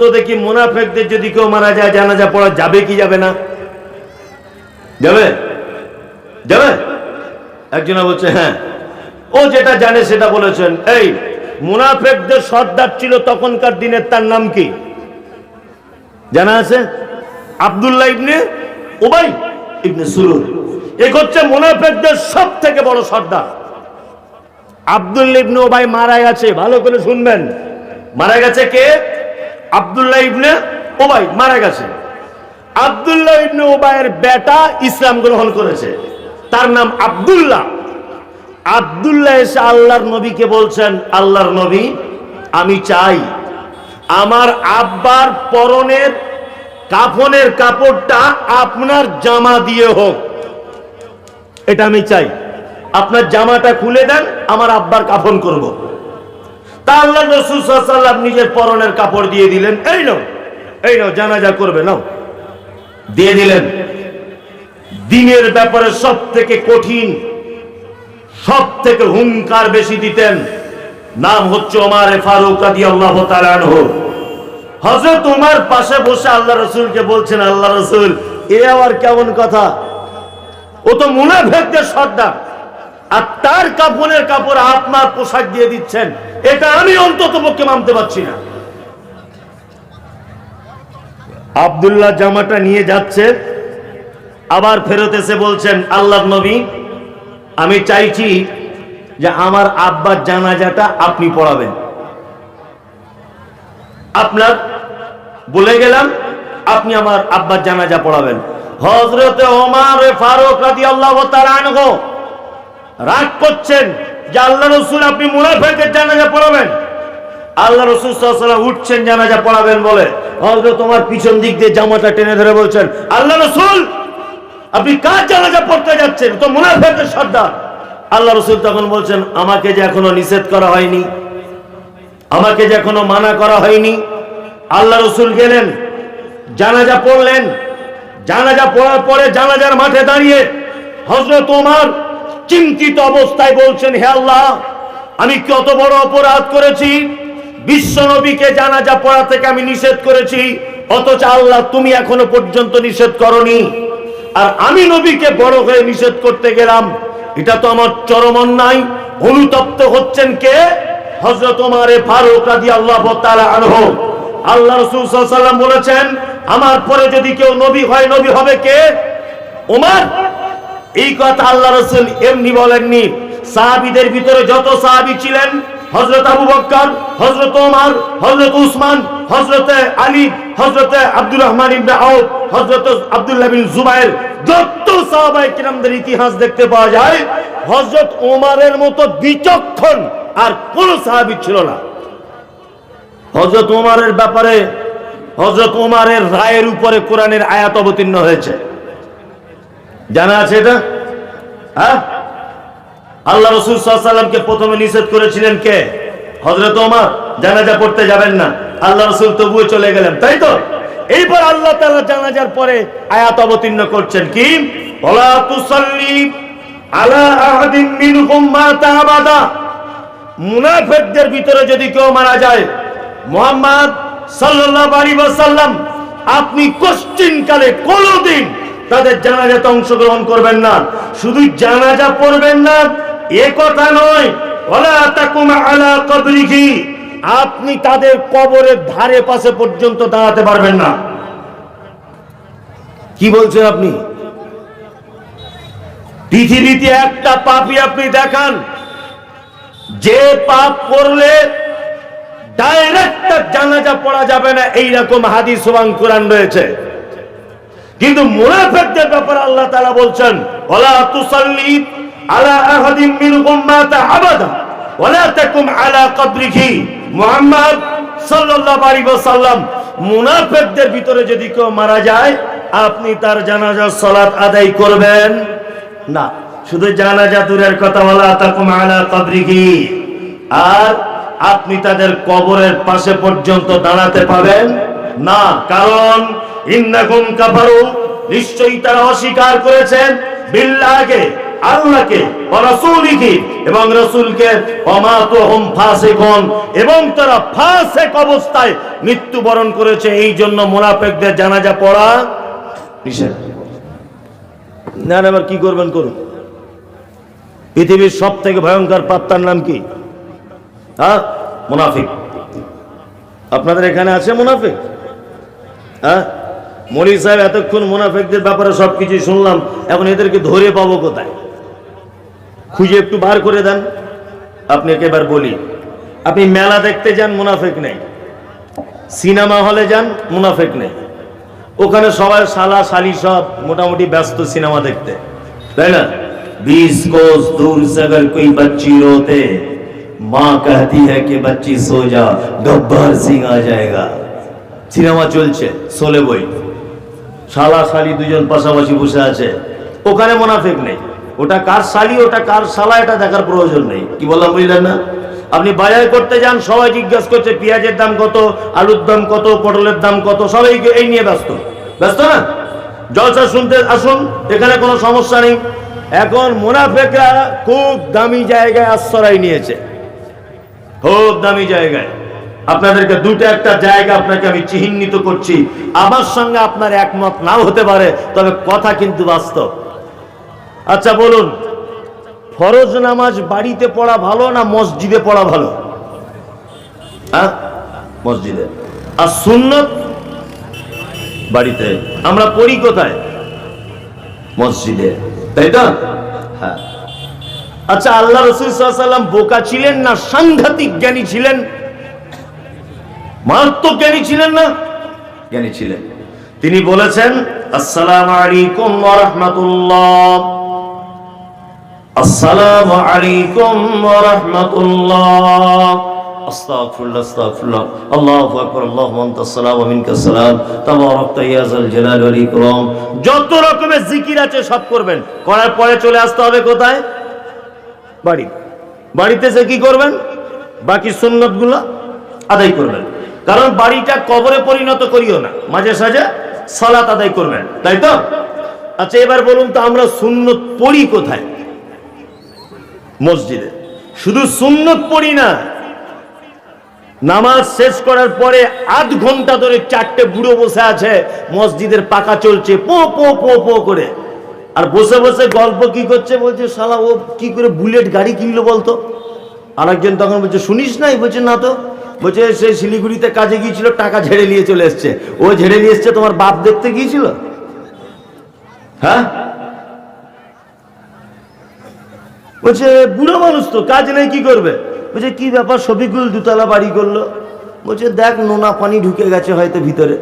তো দেখি মুনাফেকদের যদি কেউ মারা যায়, জানাজা পড়া যাবে কি যাবে না? যাবে? যাবে? একজনে বলছে হ্যাঁ। ও যেটা জানে সেটা বলেছেন। এই, মুনাফেকদের সর্দার ছিল তখনকার দিনের, তার নাম কি? জানা আছে? আব্দুল্লাহ ইবনে ওবাই ইবনে সুলুল এ হচ্ছে মুনাফেকদের সব থেকে বড় সর্দার। আব্দুল্লাহ ইবনে ওবাই মারা গেছে, ভালো করে শুনবেন। মারা গেছে কে? আব্দুল্লাহ ইবনে ওবাই মারা গেছে। আব্দুল্লাহ ইবনে ওবাইয়ের বেটা ইসলাম গ্রহণ করেছে। তার নাম আব্দুল্লাহ। আব্দুল্লাহ এসে আল্লাহর নবীকে বলছেন, আল্লাহর নবী, আমি চাই আমার আব্বার পরনের কাফনের কাপড়টা আপনার জামা দিয়ে হোক। এটা আমি চাই। আপনার জামাটা খুলে দেন, আমার আব্বার কাফন করব। তা আল্লাহ রসুল সাল্লাম নিজের পরনের কাপড় দিয়ে দিলেন, এই নাও এই নাও, জানাজা করবে, নাও। দিয়ে দিলেন। দিনের ব্যাপারে সব থেকে কঠিন সব থেকে হুঙ্কার বেশি দিতেন, নাম হচ্ছে ওমারে ফারুক আদি আল্লাহ হজরত উমার পাশে বসে আল্লাহ রসুলকে বলছেন, আল্লাহ রসুল, এ আবার কেমন কথা? ও তো মুনাফেকদের সর্দার, আর তার কাপড়ের কাপড় আপনার পোশাক দিয়ে দিচ্ছেন। এটা আমি অন্তত পক্ষে মানতে পারছি না। আবদুল্লাহ জামাটা নিয়ে যাচ্ছে, আবার ফেরত এসে বলছেন আল্লাহ নবী, আমি চাইছি যে আমার আব্বার জানাজাটা আপনি পড়াবেন। আপনার বলে গেলাম, আপনি আমার আব্বার জানাজা পড়াবেন। হজরতে ওমার ফারুক রাদি আল্লাহ রাগ করছেন যে আল্লাহ রসুল আপনি মুনাফেকের জানাজা পড়াবেন। আল্লাহ রসুল সাল্লাম উঠছেন জানাজা পড়াবেন বলে। হজরত তোমার পিছন দিক দিয়ে জামাটা টেনে ধরে বলছেন, আল্লাহ রসুল, আপনি কার জানাজা পড়তে যাচ্ছেন? তো মুনাফেকের সর্দার। আল্লাহ রসুল তখন বলছেন, আমাকে যে এখনও নিষেধ করা হয়নি, আমাকে যে এখনও মানা করা হয়নি। আল্লাহ রসুল গেলেন, জানাজা পড়লেন। জানাজা পড়ার পরে জানাজার মাঠে দাঁড়িয়ে হজরত ওমার চিন্তিত অবস্থায় বলছেন, হে আল্লাহ, আমি কত বড় অপরাধ করেছি? বিশ্ব নবীকে জানাজা পড়া থেকে আমি নিষেধ করেছি, অথচ আল্লাহ তুমি এখনও পর্যন্ত নিষেধ করনি। আর আমি নবীকে বড় হয়ে নিষেধ করতে গেলাম, এটা তো আমার চরম অন্যায়। অনুতপ্ত হচ্ছেন কে? হজরত ওমারে ফারুক রাদি আল্লাহ আনহ। আল্লাহ রসুল সাল্লাম বলেছেন, আমার পরে যদি কেউ নবী হয়, নবী হবে কে? ওমার। এই কথা আল্লাহ রসুল এমনি বলেননি। সাহাবিদের ভিতরে যত সাহাবি ছিলেন হজরত আবু বক্কর হজরত ওমার হজরত উসমান হজরতে আলী হজরতে আব্দুর রহমান ইবনে আউফ হজরত আব্দুল্লাহ বিন জুবাইর, যত সাহাবাই কিরামদের ইতিহাস দেখতে পাওয়া যায় হজরত ওমারের মতো বিচক্ষণ আর কোন সাহাবি ছিল না। হজরত ওমারের ব্যাপারে হজরত ওমরের রায়ের উপরে কোরআনের আয়াত অবতীর্ণ হয়েছে। জানা আছে এটা? হ্যাঁ? আল্লাহ রসুল সাল্লামকে প্রথমে নিষেধ করেছিলেন কে? হজরত ওমর। জানাজা পড়তে যাবেন না। আল্লাহ রসুল তবুও চলে গেলেন, তাই তো? এইবার আল্লাহ তালা জানাজার পরে আয়াত অবতীর্ণ করছেন কি? আবাদা। ভিতরে যদি কেউ মারা যায়, মোহাম্মদ ওয়াসাল্লাম, আপনি কোশ্চিন কালে কোনোদিন তাদের জানাজাতে অংশগ্রহণ করবেন না। শুধু জানাজা পড়বেন না, এ কথা নয় আলা কবরিহি, আপনি তাদের কবরের ধারে পাশে পর্যন্ত দাঁড়াতে পারবেন না। কি বলছেন আপনি? পৃথিবীতে একটা পাপই আপনি দেখান, যে পাপ করলে ডাইরেক্ট জানাজা পড়া যাবে না, এইরকম হাদিস এবং কোরআন রয়েছে। কিন্তু মুনাফিকদের ব্যাপারে আল্লাহ তাআলা বলছেন ওয়ালা তুসাল্লি আলা আহাদিন মিনহুম মাতা আবাদা ওয়ালা তাকুম আলা কবরিহি। মুহাম্মদ সাল্লাল্লাহু আলাইহি ওয়াসাল্লাম, মুনাফিকদের ভিতরে যদি কেউ মারা যায়, আপনি তার জানাজার সালাত আদায় করবেন। না, শুধু জানাজা দূরের কথা বলা তাকুম আলা কবরিহি। আর আপনি তাদের কবরের পাশে পর্যন্ত দাঁড়াতে পাবেন না, কারণ ইন্নাকুম কাফারু, নিশ্চয়ই তারা অস্বীকার করেছেন বিল্লাহকে, আল্লাহকে ওয়া রাসূলিহি এবং রসুলকে। অমাতহম ফাসেকন, এবং তারা ফাসেক অবস্থায় মৃত্যুবরণ করেছে। এই জন্য মোনাফেকদের জানাজা পড়া নিষেধ। না এবার কি করবেন করুন। পৃথিবীর সব থেকে ভয়ঙ্কর পাত্তার নাম কি? হ্যাঁ? মুনাফিক। আপনাদের এখানে আছে মুনাফিক? হ্যাঁ? মলি সাহেব এতক্ষণ মুনাফিকদের ব্যাপারে সবকিছু শুনলাম এখন এদেরকে ধরে পাবো কোথায় খুঁজে একটু বার করে দেন আপনাকে এবার বলি আপনি মেলা দেখতে যান মুনাফিক নেই সিনেমা হলে যান মুনাফিক নেই ওখানে সবাই শালা শালি সব মোটামুটি ব্যস্ত সিনেমা দেখতে তাই না बीस कोस दूर से अगर कोई बच्ची रोते माँ कहती है कि बच्ची सो जा गब्बर सिंह आ जाएगा সিনেমা চলছে সোলে বই শালা শালি দুজন পাশাপাশি বসে আছে। ওখানে মোনাফেক নেই। ওটা কার শালি, ওটা কার শালা, এটা দেখার প্রয়োজন নেই। কি বললাম, বুঝলেন না? আপনি বাজার করতে যান, সবাই জিজ্ঞাসা করছে, পেঁয়াজের দাম কত, আলুর দাম কত, পটলের দাম কত, সবাই এই নিয়ে ব্যস্ত। ব্যস্ত না? জলসা শুনতে আসুন, এখানে কোনো সমস্যা নেই। এখন মুনাফেকরা খুব দামি জায়গায় আশ্রয় নিয়েছে। খুব দামি জায়গায়। আপনাদেরকে দুটো একটা জায়গা আপনাকে আমি চিহ্নিত করছি। আমার সঙ্গে আপনার একমত নাও হতে পারে, তবে কথা কিন্তু বাস্তব। আচ্ছা বলুন, ফরজ নামাজ বাড়িতে পড়া ভালো না মসজিদে পড়া ভালো? হ্যাঁ? মসজিদে। আর সুন্নত? বাড়িতে। আমরা পড়ি কোথায়? মসজিদে। তাই তো? হ্যাঁ। আচ্ছা আল্লাহ রসুল বোকা ছিলেন না সাংঘাতিক জ্ঞানী ছিলেন? মারাত্মক জ্ঞানী ছিলেন না? জ্ঞানী ছিলেন। তিনি বলেছেন, আসসালামু আলাইকুম ওয়া রাহমাতুল্লাহ। আসসালামু আলাইকুম ওয়া রাহমাতুল্লাহ। যত রকমের জিকির আছে সব করবেন। করার পরে চলে আসতে হবে কোথায়? বাড়ি। বাড়িতে কি করবেন? বাকি সুন্নতগুলো আদায় করবেন। কারণ বাড়িটা কবরে পরিণত করিও না। মাঝে সাঝে সালাত আদায় করবেন। তাই তো? আচ্ছা এবার বলুন তো আমরা সুন্নত পড়ি কোথায়? মসজিদে। শুধু সুন্নত পড়ি না, নামাজ শেষ করার পরে আধ ঘণ্টা ধরে চারটে বুড়ো বসে আছে, মসজিদের পাকা চলছে, পো পো পো পো করে। আর বসে বসে গল্প কি করছে বলছে, শালা, ও কি করে বুলেট গাড়ি কিনলো বলতো? আরেকজন তখন বলছে, শুনিস নাই? বলছে, না তো। বলছে, সে শিলিগুড়িতে কাজে গিয়েছিল, টাকা ঝেড়ে নিয়ে চলে এসছে। ও ঝেড়ে নিয়ে এসছে, তোমার বাপ দেখতে গিয়েছিল? হ্যাঁ? বলছে, বুড়ো মানুষ তো, কাজ নেই, কি করবে? বলছে, কি ব্যাপার সবিকুল দুতলা বাড়ি করল। বলছে, দেখ, নোনা পানি ঢুকে গেছে হয়তো ভিতরে।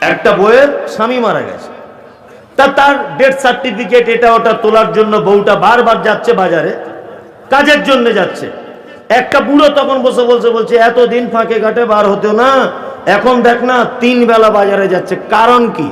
একটা বইয়ের স্বামী মারা গেছে। তা তার ডেথ সার্টিফিকেট এটা ওটা তোলার জন্য বউটা বারবার যাচ্ছে বাজারে, কাজের জন্য যাচ্ছে। একটা বুড়ো তখন বসে বলছে বলছে, এতদিন ফাঁকে ঘাটে বার হতো না, এখন দেখ না, তিন বেলা বাজারে যাচ্ছে। কারণ কি?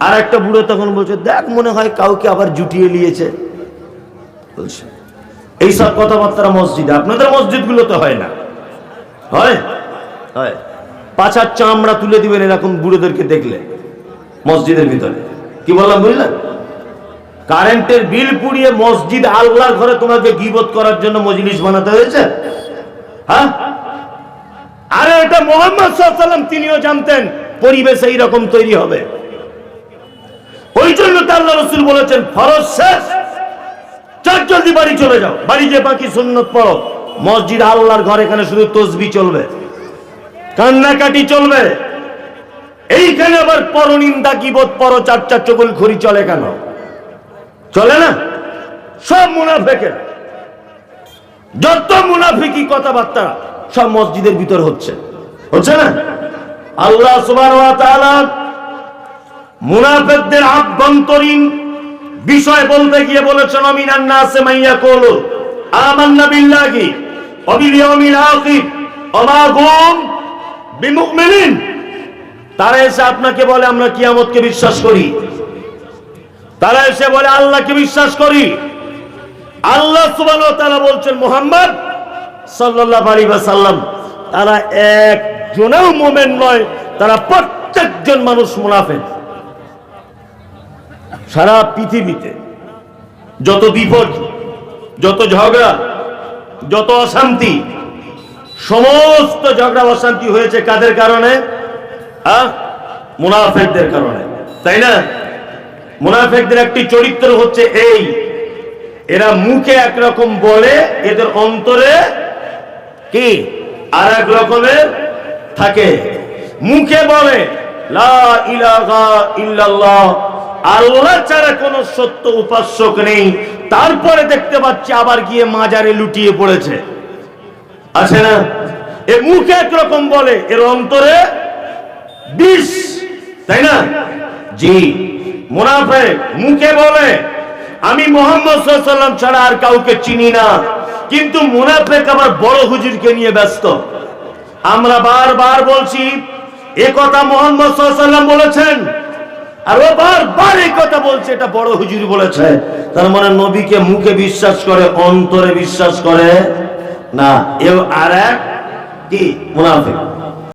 আর একটা বুড়ো তখন বলছে, দেখ, মনে হয় কাউকে আবার জুটিয়ে নিয়েছে। বলছে এইসব কথাবার্তা মসজিদে, আপনাদের মসজিদগুলো তো হয় না। হয়? হয়। পাছার চামড়া তুলে দিবেন এরকম বুড়োদেরকে দেখলে, মসজিদের ভিতরে। কি বললাম, বুঝলেন? কারেন্টের বিল পুড়িয়ে মসজিদ আল্লাহর ঘরে তোমাকে গিবত করার জন্য মজলিস বানাতে হয়েছে? হ্যাঁ? আরে এটা মোহাম্মদ সাল্লাম তিনিও জানতেন, পরিবেশ এই রকম তৈরি হবে। ওই জন্য তো আল্লাহ রসুল বলেছেন, ফরজ শেষ। চট জলদি বাড়ি চলে যাও। বাড়ি যে বাকি সুন্নত পড়ো। মসজিদ আল্লাহর ঘর, এখানে শুধু তসবি চলবে। কান্নাকাটি চলবে। এইখানে আবার পরনিন্দা কিবোধ পর, চার চার চকুল খড়ি চলে কেন? চলে না? সব মুনাফেকের। যত মুনাফিকি কথাবার্তা সব মসজিদের ভিতর হচ্ছে। হচ্ছে না? আল্লাহ ওয়া আভ্যন্তরীণ বিষয় বলতে গিয়ে বলেছেন আমিনান নাসে মাইয়া কোলো তারা এসে আপনাকে বলে, আমরা কিয়ামতকে বিশ্বাস করি। তারা এসে বলে, আল্লাহকে বিশ্বাস করি। আল্লাহ ওয়া তাআলা বলছেন, মোহাম্মদ সাল্লাল্লাহু আলাইহি সাল্লাম তারা একজনও মুমিন নয়, তারা প্রত্যেকজন মানুষ মুনাফিক। সারা পৃথিবীতে যত বিপদ, যত ঝগড়া, যত অশান্তি, সমস্ত ঝগড়া, অশান্তি হয়েছে কাদের কারণে? হ্যাঁ? মুনাফেকদের কারণে। তাই না? মুনাফেকদের একটি চরিত্র হচ্ছে এই এরা মুখে একরকম বলে, এদের অন্তরে কি? আর এক রকমের থাকে। মুখে বলে আল্লাহ ছাড়া কোনো সত্য উপাস্যক নেই। তারপরে দেখতে পাচ্ছি আবার গিয়ে মাজারে লুটিয়ে পড়েছে। আছে না? এ মুখে একরকম বলে, এর অন্তরে বিষ, তাই না? জি মুনাফে মুখে বলে আমি মোহাম্মদ সাল্লাম ছাড়া আর কাউকে চিনি না। কিন্তু মুনাফেক আবার বড় হুজুরকে নিয়ে ব্যস্ত। আমরা বারবার বলছি, এ কথা মোহাম্মদ সাল্লাম বলেছেন। আর ও বারবার এই কথা বলছে, এটা বড় হুজুর বলেছে। তার মানে নবীকে মুখে বিশ্বাস করে, অন্তরে বিশ্বাস করে না। এ আর এক কি? মুনাফিক।